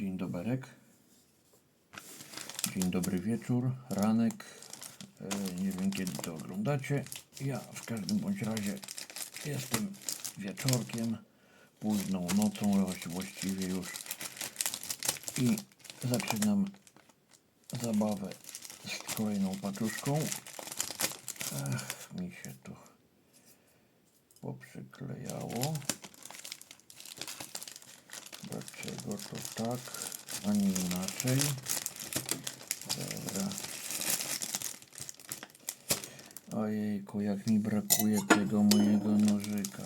Dzień doberek. Dzień dobry wieczór, ranek. E, Nie wiem kiedy to oglądacie. Ja w każdym bądź razie jestem wieczorkiem, późną nocą właści- właściwie już i zaczynam zabawę z kolejną paczuszką. Ach, mi się tu poprzyklejało. Dlaczego to tak, a nie inaczej? Dobra. Ojejku, jak mi brakuje tego mojego nożyka.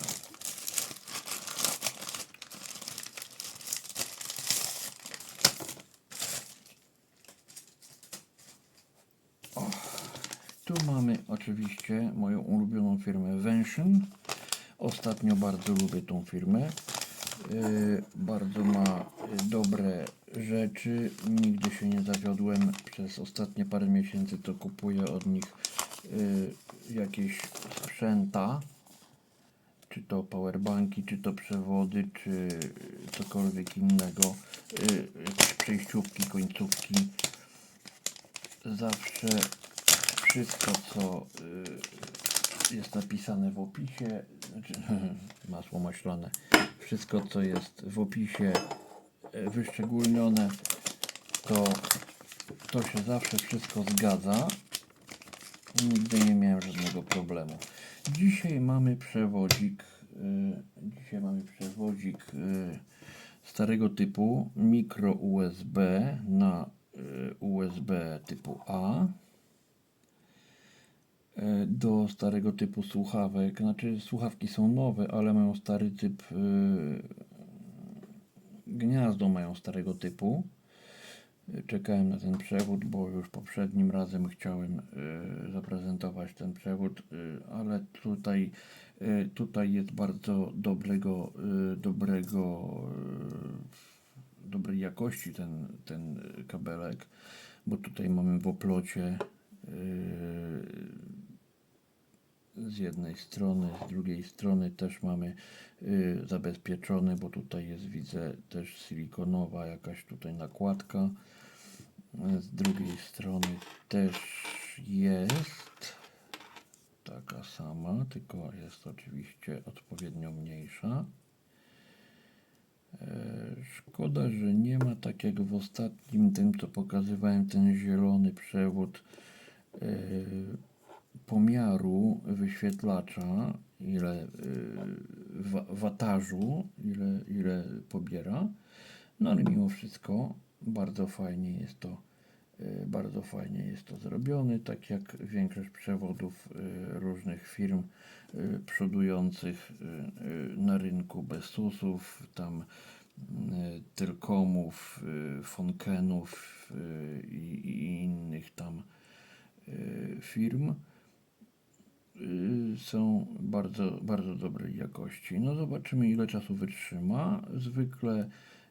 Tu mamy oczywiście moją ulubioną firmę Vention. Ostatnio bardzo lubię tą firmę. Yy, bardzo ma y, dobre rzeczy. Nigdy się nie zawiodłem. Przez ostatnie parę miesięcy to kupuję od nich yy, jakieś sprzęta. Czy to powerbanki, czy to przewody, czy cokolwiek innego. Jakieś przejściówki, końcówki. Zawsze wszystko, co jest napisane w opisie, znaczy masło maślane, wszystko, co jest w opisie y, wyszczególnione, to, to się zawsze wszystko zgadza. Nigdy nie miałem żadnego problemu. Dzisiaj mamy przewodzik, y, dzisiaj mamy przewodzik y, starego typu, mikro USB na USB typu A e, do starego typu słuchawek. Znaczy słuchawki są nowe, ale mają stary typ y, gniazdo mają starego typu. Y, Czekałem na ten przewód, bo już poprzednim razem chciałem zaprezentować ten przewód, ale tutaj, tutaj jest bardzo dobrego, dobrego, dobrej jakości ten, ten kabelek, bo tutaj mamy w oplocie z jednej strony, z drugiej strony też mamy y, zabezpieczony, bo tutaj jest widzę też silikonowa jakaś tutaj nakładka. Z drugiej strony też jest taka sama, tylko jest oczywiście odpowiednio mniejsza. E, Szkoda, że nie ma tak jak w ostatnim tym, co pokazywałem, ten zielony przewód pomiaru wyświetlacza, ile wa- watażu, ile, ile pobiera. No ale mimo wszystko bardzo fajnie jest to, e, bardzo fajnie jest to zrobione, tak jak większość przewodów różnych firm przodujących na rynku bez susów, tam Telkomów, e, Fonkenów i, i innych tam firm y, są bardzo, bardzo dobrej jakości. No zobaczymy ile czasu wytrzyma. Zwykle,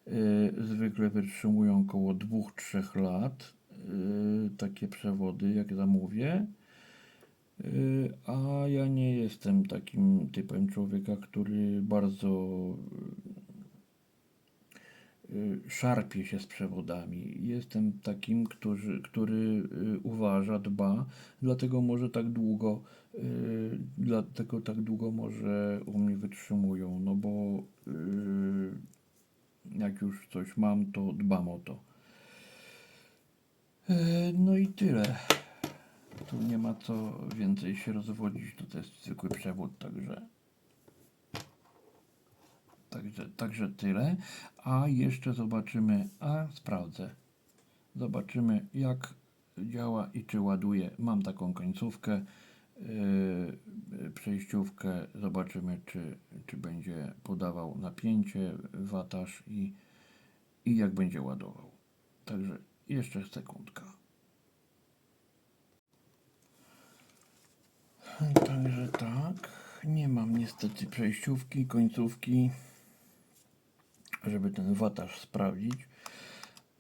y, zwykle wytrzymują około 2-3 lat y, takie przewody, jak zamówię. Y, A ja nie jestem takim typem człowieka, który bardzo y, szarpie się z przewodami. Jestem takim, który, który y, uważa, dba, dlatego może tak długo, y, dlatego tak długo może u mnie wytrzymują, no bo y, jak już coś mam, to dbam o to. E, No i tyle. Tu nie ma co więcej się rozwodzić, to jest zwykły przewód, także Także, także tyle. A jeszcze zobaczymy, a sprawdzę. Zobaczymy jak działa i czy ładuje. Mam taką końcówkę, yy, przejściówkę. Zobaczymy czy, czy będzie podawał napięcie, wataż i, i jak będzie ładował. Także jeszcze sekundka. Także tak. Nie mam niestety przejściówki, końcówki żeby ten wataż sprawdzić,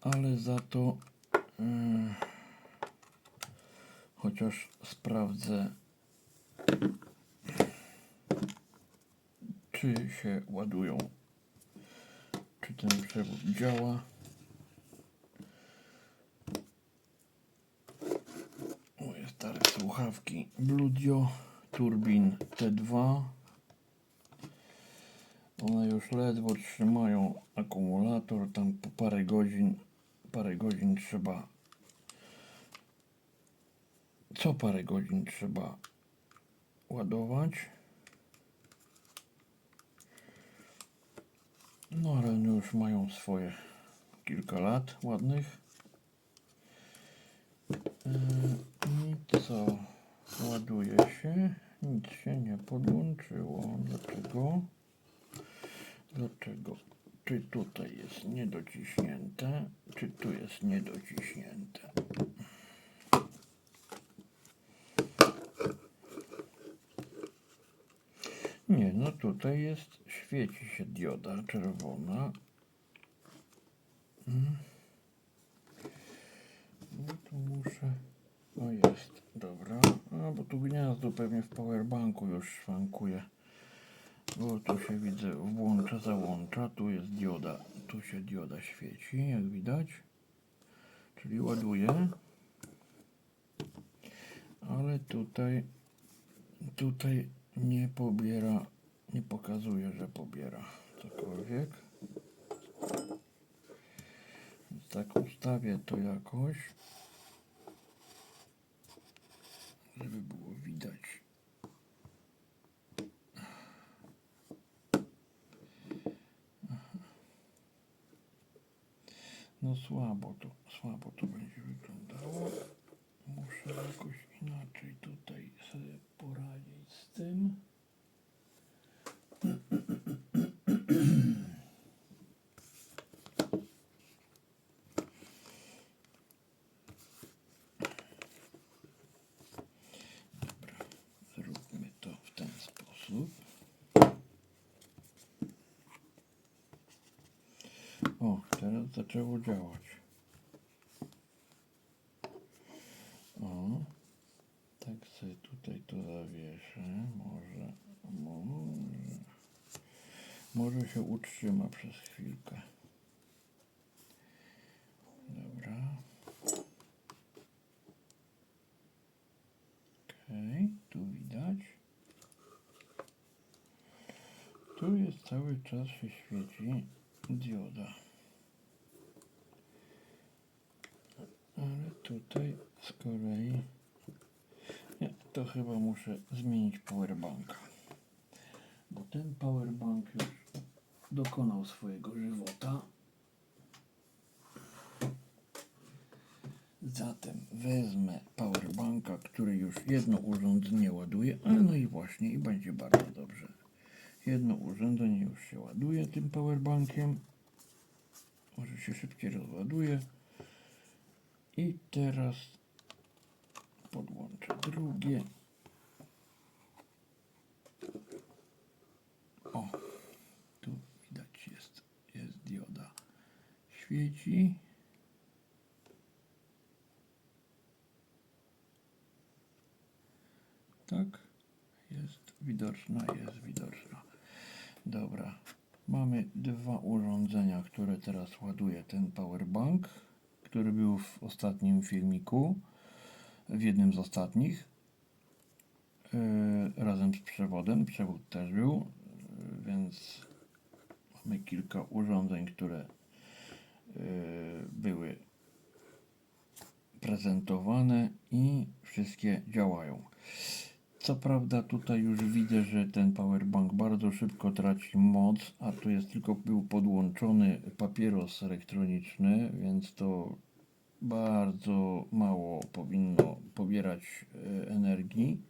ale za to yy, chociaż sprawdzę czy się ładują, czy ten przewód działa. Moje stare słuchawki Bludio Turbin T2 one już ledwo trzymają akumulator, tam po parę godzin, parę godzin trzeba, co parę godzin trzeba ładować. No ale już mają swoje kilka lat ładnych. Yy, I co? Ładuje się. Nic się nie podłączyło. Dlaczego? Dlaczego? Czy tutaj jest niedociśnięte, czy tu jest niedociśnięte? Nie, no tutaj jest, świeci się dioda czerwona. Mm. No tu muszę, o jest, dobra. A, bo tu gniazdo pewnie w powerbanku już szwankuje. Bo tu się widzę, włącza, załącza, tu jest dioda, tu się dioda świeci, jak widać. Czyli ładuje. Ale tutaj, tutaj nie pobiera, nie pokazuje, że pobiera cokolwiek. Tak ustawię to jakoś, żeby było widać. Słabo to, słabo to będzie wyglądało. Muszę jakoś inaczej tutaj sobie poradzić z tym. Dobra, zróbmy to w ten sposób. O, teraz zaczęło działać. O, tak sobie tutaj to zawieszę. Może, może, może się utrzyma przez chwilkę. Dobra. Okej, tu widać. Tu jest cały czas się świeci dioda. Ale tutaj z kolei nie, to chyba muszę zmienić powerbanka. Bo ten powerbank już dokonał swojego żywota. Zatem wezmę powerbanka, który już jedno urządzenie ładuje, a no i właśnie i będzie bardzo dobrze. Jedno urządzenie już się ładuje tym powerbankiem. Może się szybciej rozładuje. I teraz podłączę drugie. O, tu widać jest, jest dioda. Świeci. Tak, jest widoczna, jest widoczna. Dobra, mamy dwa urządzenia, które teraz ładuje ten powerbank, który był w ostatnim filmiku, w jednym z ostatnich, yy, razem z przewodem. Przewód też był, yy, więc mamy kilka urządzeń, które yy, były prezentowane i wszystkie działają. Co prawda tutaj już widzę, że ten powerbank bardzo szybko traci moc, a tu jest tylko był podłączony papieros elektroniczny, więc to bardzo mało powinno pobierać e, energii.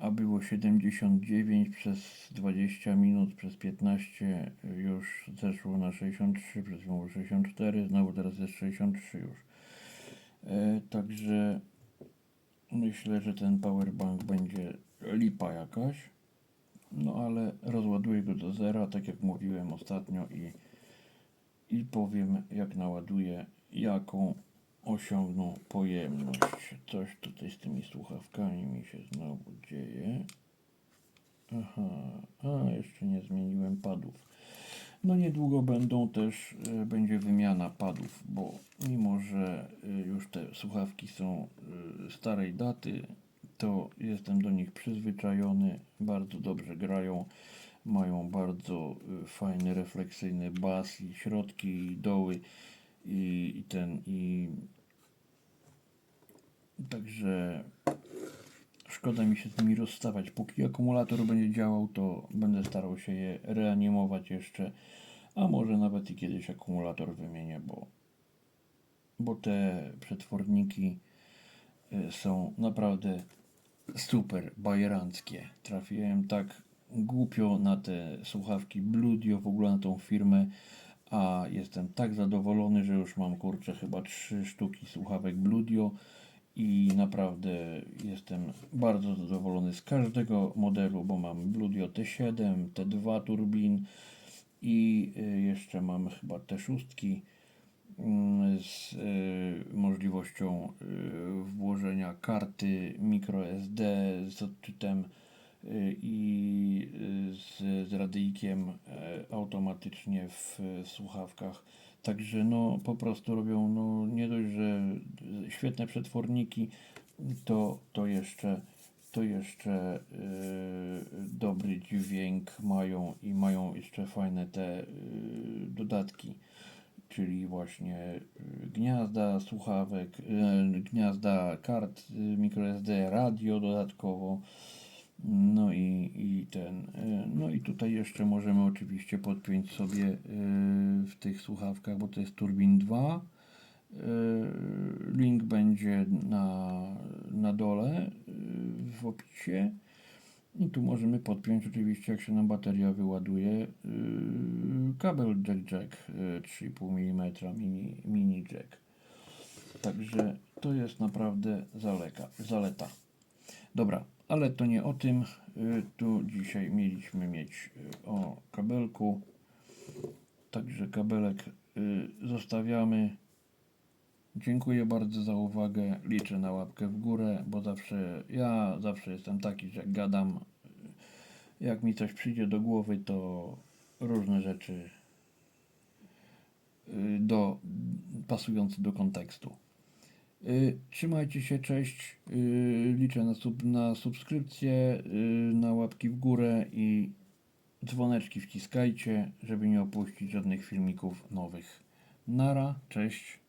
A było 79 przez 20 minut, przez 15 już zeszło na 63, przez znowu 64, znowu teraz jest 63 już. E, także Myślę, że ten powerbank będzie lipa jakaś. No ale rozładuję go do zera, tak jak mówiłem ostatnio i, i powiem jak naładuję, jaką osiągną pojemność. Coś tutaj z tymi słuchawkami mi się znowu dzieje. Aha, a jeszcze nie zmieniłem padów. No niedługo będą też, e, będzie wymiana padów, bo mimo, że e, już te słuchawki są starej daty, to jestem do nich przyzwyczajony. Bardzo dobrze grają. Mają bardzo y, fajny, refleksyjny bas i środki, i doły, i, i ten, i także szkoda mi się z nimi rozstawać. Póki akumulator będzie działał, to będę starał się je reanimować jeszcze, a może nawet i kiedyś akumulator wymienię, bo, bo te przetworniki są naprawdę super bajeranckie. Trafiłem tak głupio na te słuchawki Bludio, w ogóle na tą firmę, a jestem tak zadowolony, że już mam kurczę chyba trzy sztuki słuchawek Bludio i naprawdę jestem bardzo zadowolony z każdego modelu, bo mam Bludio T7, T2 turbin i y, jeszcze mam chyba T6 mm, z y, możliwością y, włożenia karty microSD z odczytem y, i z, z radyjkiem automatycznie w słuchawkach. Także no po prostu robią no nie dość, że świetne przetworniki, to, to jeszcze to jeszcze y, dobry dźwięk mają i mają jeszcze fajne te y, dodatki czyli właśnie y, gniazda słuchawek, y, gniazda kart y, microSD, radio dodatkowo. No i, i ten, no i tutaj jeszcze możemy oczywiście podpiąć sobie w tych słuchawkach, bo to jest Turbin 2. Y, Link będzie na, na dole w opisie. I tu możemy podpiąć oczywiście, jak się nam bateria wyładuje, yy, kabel jack jack yy, 3,5 mm mini, mini jack. Także to jest naprawdę zaleka, zaleta. Dobra, ale to nie o tym. Yy, tu dzisiaj mieliśmy mieć yy, o kabelku. Także kabelek yy, zostawiamy. Dziękuję bardzo za uwagę. Liczę na łapkę w górę, bo zawsze ja zawsze jestem taki, że gadam. Jak mi coś przyjdzie do głowy, to różne rzeczy y, do, pasujące do kontekstu. Y, Trzymajcie się, cześć. Y, Liczę na, sub, na subskrypcję, na łapki w górę i dzwoneczki wciskajcie, żeby nie opuścić żadnych filmików nowych. Nara, cześć.